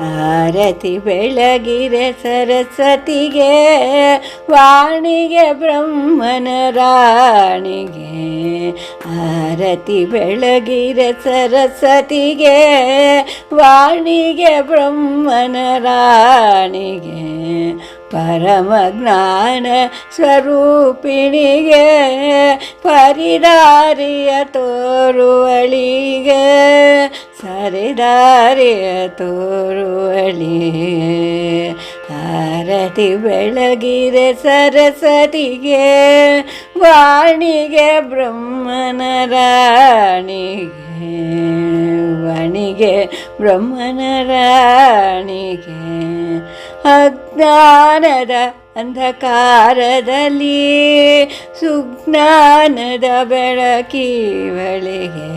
ಆರತಿ ಬೆಳಗಿರೆ ಸರಸ್ವತಿಗೆ, ವಾಣಿಗೆ ಬ್ರಹ್ಮನ ರಾಣಿಗೆ. ಆರತಿ ಬೆಳಗಿರೆ ಸರಸ್ವತಿಗೆ, ವಾಣಿಗೆ ಬ್ರಹ್ಮನ ರಾಣಿಗೆ. ಪರಮ ಜ್ಞಾನ ಸ್ವರೂಪಿಣಿಗೆ ಪರಿದಾರಿಯ ತೋರುವಳಿಗೆ. ಸರಿದಾರಿಯ ತೋರುವಳಿ. ಹರತಿ ಬೆಳಗಿರೆ ಸರಸ್ವತಿಗೆ ವಾಣಿಗೆ ಬ್ರಹ್ಮನ ರಾಣಿಗೆ ವಾಣಿಗೆ ಬ್ರಹ್ಮನ ರಾಣಿಗೆ. ಅಜ್ಞಾನದ ಅಂಧಕಾರದಲ್ಲಿ ಸುಜ್ಞಾನದ ಬೆಳಕಿವಳಿಗೆ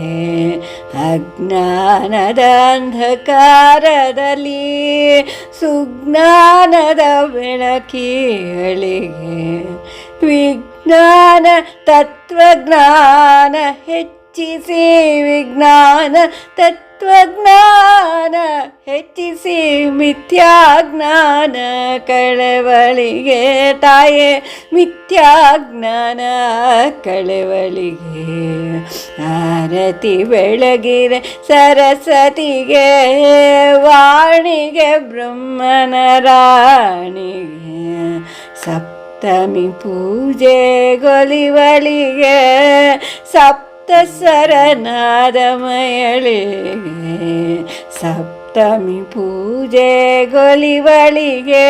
ಅಜ್ಞಾನದ ಅಂಧಕಾರದಲ್ಲಿ ಸುಜ್ಞಾನದ ಬೆಳಕಿಗಳಿಗೆ ವಿಜ್ಞಾನ ತತ್ವಜ್ಞಾನ ಹೆಚ್ಚಿಸಿ ವಿಜ್ಞಾನ ತತ್ವಜ್ಞಾನ ಹೆಚ್ಚಿಸಿ ಮಿಥ್ಯಾಜ್ಞಾನ ಕಳವಳಿಗೆ ತಾಯೆ, ಮಿಥ್ಯಾಜ್ಞಾನ ಕಳವಳಿಗೆ ಆರತಿ ಬೆಳಗಿರೆ ಸರಸ್ವತಿಗೆ, ವಾಣಿಗೆ ಬ್ರಹ್ಮನ ರಾಣಿಗೆ, ಸಪ್ತಮಿ ಪೂಜೆ ಗೊಲಿವಳಿಗೆ, ಸಪ್ತ ಸರನಾದ ಮಯಳಿಗೆ ಸಪ್ತಮಿ ಪೂಜೆ ಗೊಲಿವಳಿಗೆ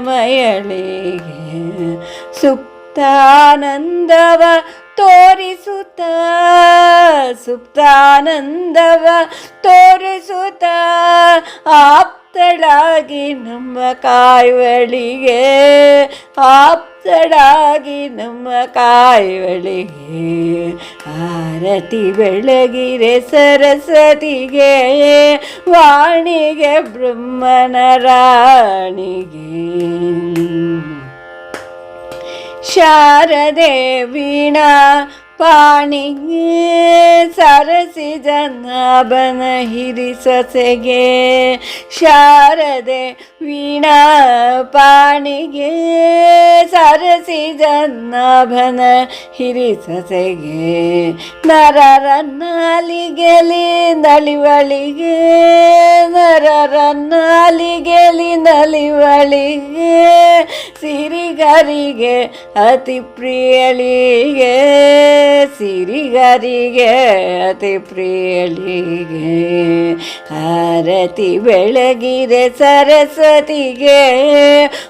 ಮಯಳಿಗೆ ಸುಪ್ತಾನಂದವ ತೋರಿಸುತ್ತ, ಸುಪ್ತಾನಂದವ ತೋರಿಸುತ್ತ, ಆಪ್ತಳಾಗಿ ನಮ್ಮ ಕಾಯುವಳಿಗೆ, ಆಪ್ತಳಾಗಿ ನಮ್ಮ ಕಾಯುವಳಿಗೆ, ಆರತಿ ಬೆಳಗಿರೆ ಸರಸ್ವತಿಗೆ, ವಾಣಿಗೆ ಬ್ರಹ್ಮನ ರಾಣಿಗೆ ಶಾರದೆ ವೀಣಾ ಪಾಣಿಗೆ ಸರಸಿ ಜನಾಭನ ಹಿರಿ ಸೊಸೆಗೆ. ಶಾರದೆ ವೀಣಾ ಪಾಣಿಗೆ ಸರಸಿ ಜನಾಭನ ಹಿರಿ ಸೊಸೆಗೆ. ನರರ ನಾಲಿಗೆಲಿ ನಲಿವಳಿಗೆ ನರರ ನಾಲಿಗೆಲಿ ನಲಿವಳಿಗೆ ಸಿರಿಗರಿಗೆ ಅತಿ ಪ್ರಿಯಳಿಗೆ, ಸಿರಿಗರಿಗೆ ಅತಿ ಪ್ರಿಯಳಿಗೆ. ಆರತಿ ಬೆಳಗಿರೆ ಸರಸ್ವತಿಗೆ,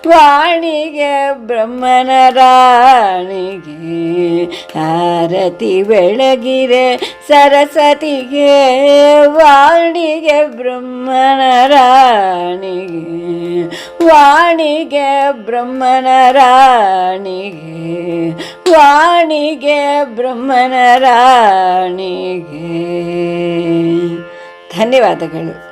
ವಾಣಿಗೆ ಬ್ರಹ್ಮನ ರಾಣಿಗೆ. ಆರತಿ ಬೆಳಗಿರೆ ಸರಸ್ವತಿಗೆ, ವಾಣಿಗೆ ಬ್ರಹ್ಮನ ರಾಣಿಗೆ ವಾಣಿಗೆ ಬ್ರಹ್ಮನ ರಾಣಿಗೆ ವಾಣಿಗೆ ಬ್ರಹ್ಮನ ರಾಣಿಗೆ ಧನ್ಯವಾದಗಳು.